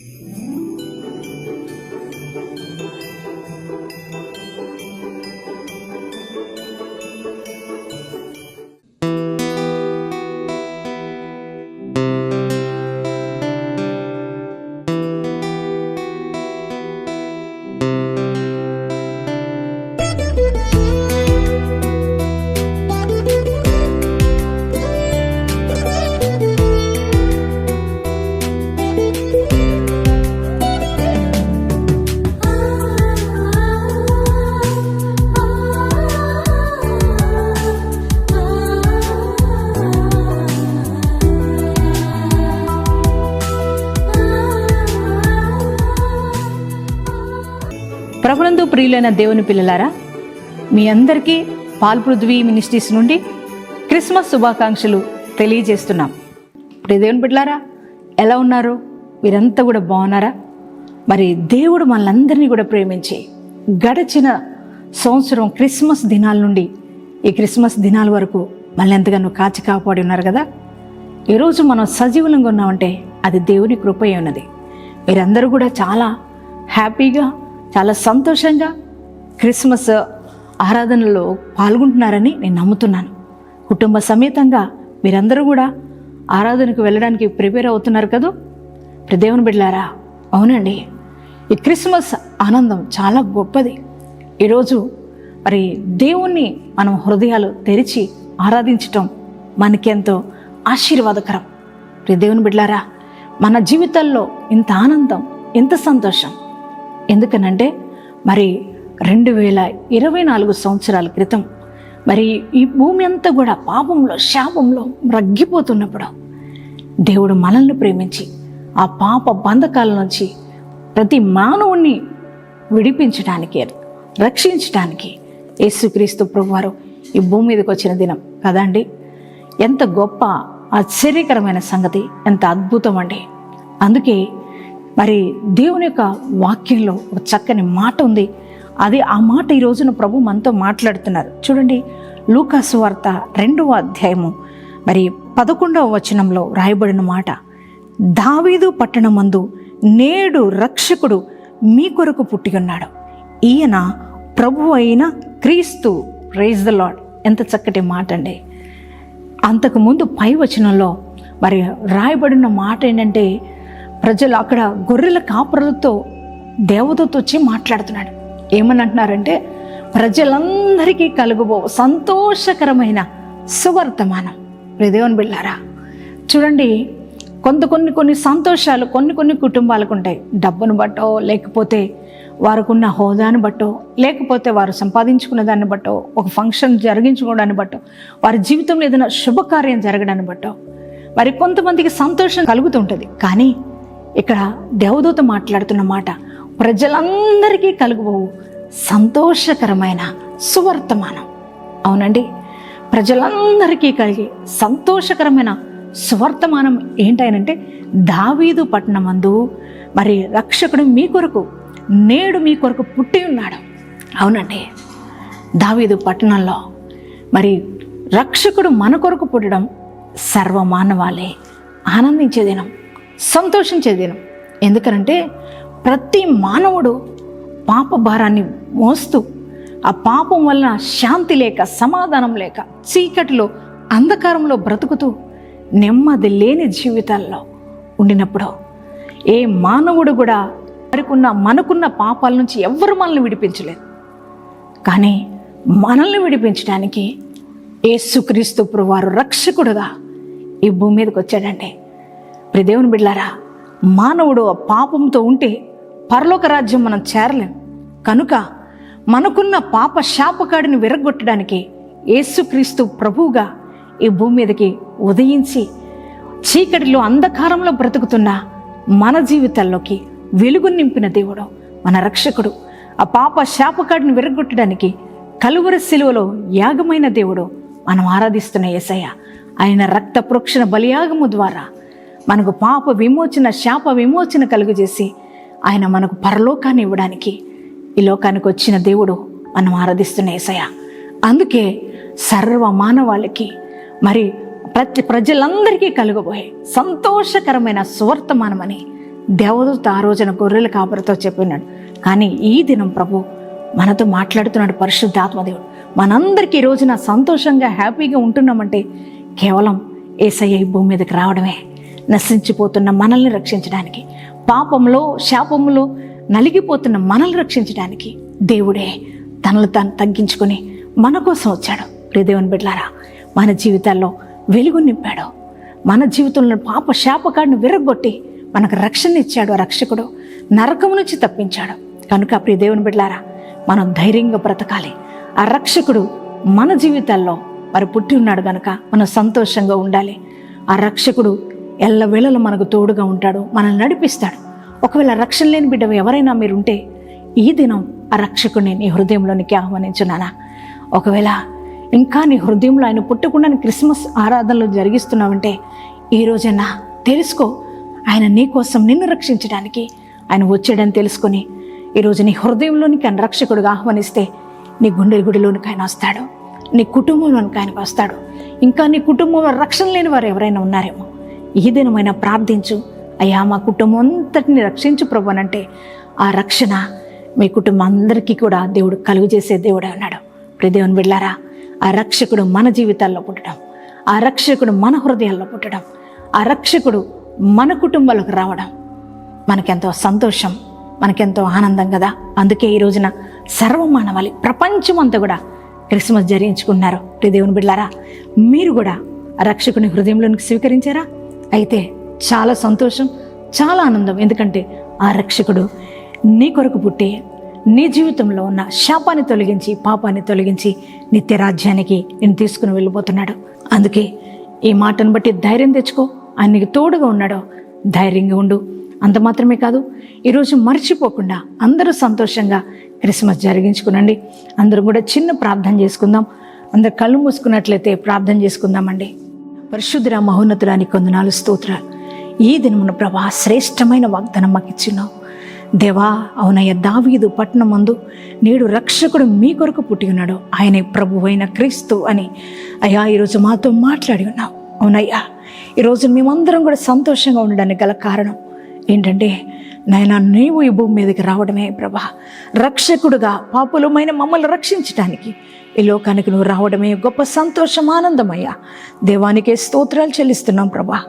Mm-hmm. ప్రియులైన దేవుని పిల్లలారా మీ అందరికీ పాల్పృథ్వీ మినిస్ట్రీస్ నుండి క్రిస్మస్ శుభాకాంక్షలు తెలియజేస్తున్నాం. ఇప్పుడు దేవుని బిడ్డలారా ఎలా ఉన్నారు? మీరంతా కూడా బాగున్నారా? మరి దేవుడు మనలందరినీ కూడా ప్రేమించి గడచిన సంవత్సరం క్రిస్మస్ దినాల నుండి ఈ క్రిస్మస్ దినాల వరకు మళ్ళీ ఎంతగానో కాచి కాపాడి ఉన్నారు కదా? ఈరోజు మనం సజీవులంగా ఉన్నామంటే అది దేవుని కృపయే ఉన్నది. మీరందరూ కూడా చాలా హ్యాపీగా చాలా సంతోషంగా క్రిస్మస్ ఆరాధనలో పాల్గొంటున్నారని నేను నమ్ముతున్నాను. కుటుంబ సమేతంగా మీరందరూ కూడా ఆరాధనకు వెళ్ళడానికి ప్రిపేర్ అవుతున్నారు కదూ? ప్రదేవుని దేవుని అవునండి. ఈ క్రిస్మస్ ఆనందం చాలా గొప్పది. ఈరోజు మరి దేవుణ్ణి మనం హృదయాలు తెరిచి ఆరాధించటం మనకెంతో ఆశీర్వాదకరం. దేవుని బిడ్లారా మన జీవితాల్లో ఇంత ఆనందం ఇంత సంతోషం ఎందుకనంటే మరి రెండు వేల ఇరవై నాలుగు సంవత్సరాల క్రితం మరి ఈ భూమి అంతా కూడా పాపంలో శాపంలో రగ్గిపోతున్నప్పుడు దేవుడు మనల్ని ప్రేమించి ఆ పాప బంధకాల నుంచి ప్రతి మానవుణ్ణి విడిపించడానికి రక్షించడానికి యేసుక్రీస్తు ప్రభువారు ఈ భూమి మీదకి వచ్చిన దినం. కదండి ఎంత గొప్ప ఆశ్చర్యకరమైన సంగతి ఎంత అద్భుతం అండి. అందుకే మరి దేవుని యొక్క వాక్యంలో ఒక చక్కని మాట ఉంది. అది ఆ మాట ఈ రోజున ప్రభు మనతో మాట్లాడుతున్నారు. చూడండి లూకాసు వార్త రెండవ అధ్యాయము మరి పదకొండవ వచనంలో రాయబడిన మాట. దావీదు పట్టణమందు నేడు రక్షకుడు మీ కొరకు పుట్టి ఉన్నాడు. ఈయన ప్రభు అయిన క్రీస్తు. రైజ్ ద లాడ్ ఎంత చక్కటి మాట అండి. అంతకుముందు పై వచనంలో మరి రాయబడిన మాట ఏంటంటే ప్రజలు అక్కడ గొర్రెల కాపురలతో దేవతతో వచ్చి మాట్లాడుతున్నాడు. ఏమని అంటున్నారంటే ప్రజలందరికీ కలుగుబో సంతోషకరమైన సువర్తమానం. దేవుని బిళ్ళారా చూడండి కొంత కొన్ని కొన్ని సంతోషాలు కొన్ని కొన్ని కుటుంబాలకు ఉంటాయి. డబ్బును బట్టో లేకపోతే వారికున్న హోదాను బట్టో లేకపోతే వారు సంపాదించుకున్న దాన్ని బట్టో ఒక ఫంక్షన్ జరిగించుకోవడాన్ని బట్టో వారి జీవితంలో ఏదైనా శుభకార్యం జరగడాన్ని బట్టో మరి కొంతమందికి సంతోషం కలుగుతుంటుంది. కానీ ఇక్కడ దేవదూత మాట్లాడుతున్న మాట ప్రజలందరికీ కలుగుబోవు. సంతోషకరమైన సువర్తమానం. అవునండి ప్రజలందరికీ కలిగి సంతోషకరమైన సువర్తమానం ఏంటనంటే దావీదు పట్టణమందు మరి రక్షకుడు మీ కొరకు నేడు మీ కొరకు పుట్టి ఉన్నాడు. అవునండి దావీదు పట్టణంలో మరి రక్షకుడు మన కొరకు పుట్టడం సర్వమానవాళ్ళే ఆనందించే దినం. సంతోషించే దినం ఎందుకనంటే ప్రతి మానవుడు పాప భారాన్ని మోస్తూ ఆ పాపం వలన శాంతి లేక సమాధానం లేక చీకటిలో అంధకారంలో బ్రతుకుతూ నెమ్మది లేని జీవితాల్లో ఉండినప్పుడు ఏ మానవుడు కూడా వారికున్న మనకున్న పాపాల నుంచి ఎవ్వరు మనల్ని విడిపించలేదు. కానీ మనల్ని విడిపించడానికి యేసుక్రీస్తు వారు రక్షకుడుగా ఈ భూమి మీదకి వచ్చాడండి. దేవుని బిడ్లారా మానవుడు ఆ పాపంతో ఉంటే పరలోక రాజ్యం మనం చేరలేం. కనుక మనకున్న పాప శాపకాడిని విరగొట్టడానికి యేసుక్రీస్తు ప్రభువుగా ఈ భూమి మీదకి ఉదయించి చీకటిలో అంధకారంలో బ్రతుకుతున్న మన జీవితాల్లోకి వెలుగు నింపిన దేవుడు మన రక్షకుడు. ఆ పాప శాపకాడిని విరగొట్టడానికి కలువరి శిలువలో యాగమైన దేవుడు మనం ఆరాధిస్తున్న యేసయ్య ఆయన రక్త ప్రోక్షణ బలియాగము ద్వారా మనకు పాప విమోచన శాప విమోచన కలుగజేసి ఆయన మనకు పరలోకాన్ని ఇవ్వడానికి ఈ లోకానికి వచ్చిన దేవుడు మనం ఆరాధిస్తున్న ఏసయ అందుకే సర్వ మానవాళికి మరి ప్రతి ప్రజలందరికీ కలుగబోయే సంతోషకరమైన సువర్తమానమని దేవదూత ఆ రోజున గొర్రెల కాపరితో చెప్పినాడు. కానీ ఈ దినం ప్రభు మనతో మాట్లాడుతున్నాడు పరిశుద్ధాత్మదేవుడు మనందరికీ ఈ రోజున సంతోషంగా హ్యాపీగా ఉంటున్నామంటే కేవలం ఏసయ్య ఈ భూమి మీదకి రావడమే. నశించిపోతున్న మనల్ని రక్షించడానికి పాపంలో శాపములో నలిగిపోతున్న మనల్ని రక్షించడానికి దేవుడే తనను తాను తగ్గించుకొని మన కోసం వచ్చాడు. ప్రియదేవుని బిడ్లారా మన జీవితాల్లో వెలుగు నింపాడు. మన జీవితంలో పాప శాపకాడిని విరగొట్టి మనకు రక్షణ ఇచ్చాడు ఆ రక్షకుడు నరకము నుంచి తప్పించాడు. కనుక ప్రియ దేవుని బిడ్లారా మనం ధైర్యంగా బ్రతకాలి. ఆ రక్షకుడు మన జీవితాల్లో మరి పుట్టి ఉన్నాడు గనక మనం సంతోషంగా ఉండాలి. ఆ రక్షకుడు ఎల్లవేళలు మనకు తోడుగా ఉంటాడు మనల్ని నడిపిస్తాడు. ఒకవేళ రక్షణ లేని బిడ్డ ఎవరైనా మీరుంటే ఈ దినం ఆ రక్షకుడిని నీ హృదయంలోనికి ఆహ్వానించున్నానా? ఒకవేళ ఇంకా నీ హృదయంలో ఆయన పుట్టకుండా క్రిస్మస్ ఆరాధనలు జరిగిస్తున్నావంటే ఈ రోజైనా తెలుసుకో ఆయన నీ కోసం నిన్ను రక్షించడానికి ఆయన వచ్చాడని తెలుసుకొని ఈరోజు నీ హృదయంలోనికి ఆయన రక్షకుడిగా ఆహ్వానిస్తే నీ గుండె గుడిలోనికి ఆయన వస్తాడు నీ కుటుంబంలోనికి ఆయనకు వస్తాడు. ఇంకా నీ కుటుంబంలో రక్షణ లేని వారు ఎవరైనా ఉన్నారేమో. ఈ దినమైనా ప్రార్థించు. అయ్యా మా కుటుంబం అంతటిని రక్షించు ప్రభు అంటే ఆ రక్షణ మీ కుటుంబం అందరికీ కూడా దేవుడు కలుగు చేసే దేవుడే ఉన్నాడు. ప్రదేవుని వెళ్ళారా ఆ రక్షకుడు మన జీవితాల్లో పుట్టడం ఆ రక్షకుడు మన హృదయాల్లో పుట్టడం ఆ రక్షకుడు మన కుటుంబాలకు రావడం మనకెంతో సంతోషం మనకెంతో ఆనందం కదా. అందుకే ఈ రోజున సర్వమానవాళి ప్రపంచం అంతా కూడా క్రిస్మస్ జరించుకున్నారు దేవుని బిడ్డారా మీరు కూడా రక్షకుని హృదయంలోనికి స్వీకరించారా? అయితే చాలా సంతోషం చాలా ఆనందం. ఎందుకంటే ఆ రక్షకుడు నీ కొరకు పుట్టి నీ జీవితంలో ఉన్న శాపాన్ని తొలగించి పాపాన్ని తొలగించి నిత్య రాజ్యానికి నేను తీసుకుని వెళ్ళిపోతున్నాడు. అందుకే ఈ మాటను బట్టి ధైర్యం తెచ్చుకో. ఆయన నీకు తోడుగా ఉన్నాడో. ధైర్యంగా ఉండు. అంత మాత్రమే కాదు ఈరోజు మర్చిపోకుండా అందరూ సంతోషంగా క్రిస్మస్ జరిగించుకునండి. అందరూ కూడా చిన్న ప్రార్థన చేసుకుందాం. అందరు కళ్ళు మూసుకున్నట్లయితే ప్రార్థన చేసుకుందామండి. పరిశుద్ధుర మహోన్నతురాని కొందనాలు స్తోత్రాలు. ఈ దినమున ప్రభా శ్రేష్టమైన వాగ్దానం మాకు ఇచ్చినావు దేవా అవునయ్య దావీదు పట్టణం ముందు నేడు రక్షకుడు మీ కొరకు పుట్టి ఉన్నాడు. ఆయనే ప్రభు అయిన క్రీస్తు అని అయ్యా ఈరోజు మాతో మాట్లాడి ఉన్నావు. అవునయ్యా ఈరోజు మేమందరం కూడా సంతోషంగా ఉండడానికి గల కారణం ఏంటంటే నాయన నీవు ఈ భూమి మీదకి రావడమే ప్రభా. రక్షకుడుగా పాపులమైన మమ్మల్ని రక్షించటానికి. ఈ లోకానికి నువ్వు రావడమే గొప్ప సంతోషం ఆనందమయ్యా. దేవానికే స్తోత్రాలు చెల్లిస్తున్నాం ప్రభా.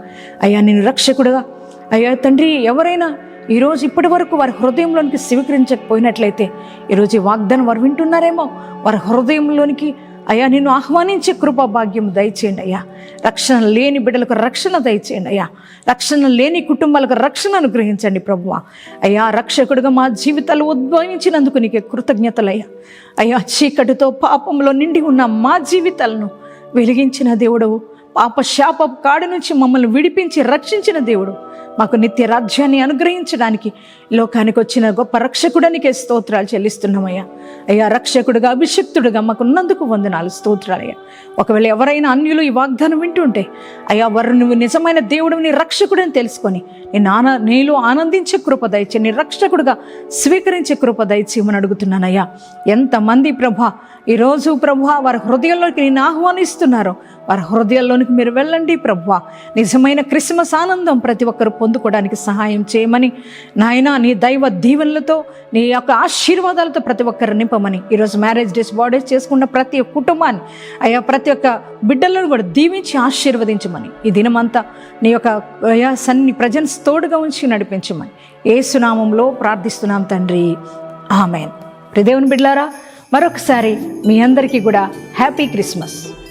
అయ్యా నేను రక్షకుడుగా. అయ్యా తండ్రి ఎవరైనా ఈరోజు ఇప్పటి వరకు వారి హృదయంలోనికి స్వీకరించకపోయినట్లయితే ఈరోజు ఈ వాగ్దానం వారు వింటున్నారేమో? వారి హృదయంలోనికి అయ్యా నిన్ను ఆహ్వానించే కృపా భాగ్యం దయచేయండి అయ్యా. రక్షణ లేని బిడ్డలకు రక్షణ దయచేయండి అయ్యా. రక్షణ లేని కుటుంబాలకు రక్షణ అనుగ్రహించండి ప్రభువ. అయ్యా రక్షకుడుగా మా జీవితాలు ఉద్భవించినందుకు నీకే కృతజ్ఞతలయ్యా అయ్యా చీకటితో పాపంలో నిండి ఉన్న మా జీవితాలను వెలిగించిన దేవుడవు. పాపశాప కాడి నుంచి మమ్మల్ని విడిపించి రక్షించిన దేవుడు. మాకు నిత్య రాజ్యాన్ని అనుగ్రహించడానికి లోకానికి వచ్చిన గొప్ప రక్షకుడనికే స్తోత్రాలు చెల్లిస్తున్నామయ్యా. అయ్యా రక్షకుడుగా అభిషక్తుడుగా మాకున్నందుకు వందనాలు స్తోత్రాలయ్యా. ఒకవేళ ఎవరైనా అన్యులు ఈ వాగ్దానం వింటుంటే అయ్యా వారు నువ్వు నిజమైన దేవుడు నీ రక్షకుడని తెలుసుకొని నేను ఆన నీలో ఆనందించే కృప దయచి నీ రక్షకుడుగా స్వీకరించే కృప దయచేయమని అడుగుతున్నానయ్యా. ఎంతమంది ప్రభా ఈరోజు ప్రభా వారి హృదయంలోకి నేను ఆహ్వానిస్తున్నారో వారి హృదయాల్లోనికి మీరు వెళ్ళండి ప్రభువా. నిజమైన క్రిస్మస్ ఆనందం ప్రతి ఒక్కరు పొందుకోవడానికి సహాయం చేయమని నాయన నీ దైవ దీవెనలతో నీ యొక్క ఆశీర్వాదాలతో ప్రతి ఒక్కరు నింపమని ఈరోజు మ్యారేజ్ డేస్ బర్త్డేస్ చేసుకున్న ప్రతి ఒక్క కుటుంబాన్ని అయ్యా ప్రతి ఒక్క బిడ్డలను కూడా దీవించి ఆశీర్వదించమని ఈ దినమంతా నీ యొక్క అయా సన్ని ప్రజెన్స్ తోడుగా ఉంచి నడిపించమని ఏ సునామంలో ప్రార్థిస్తున్నాం తండ్రి. ఆమెన్. ప్రదేవుని బిడ్లారా మరొకసారి మీ అందరికీ కూడా హ్యాపీ క్రిస్మస్.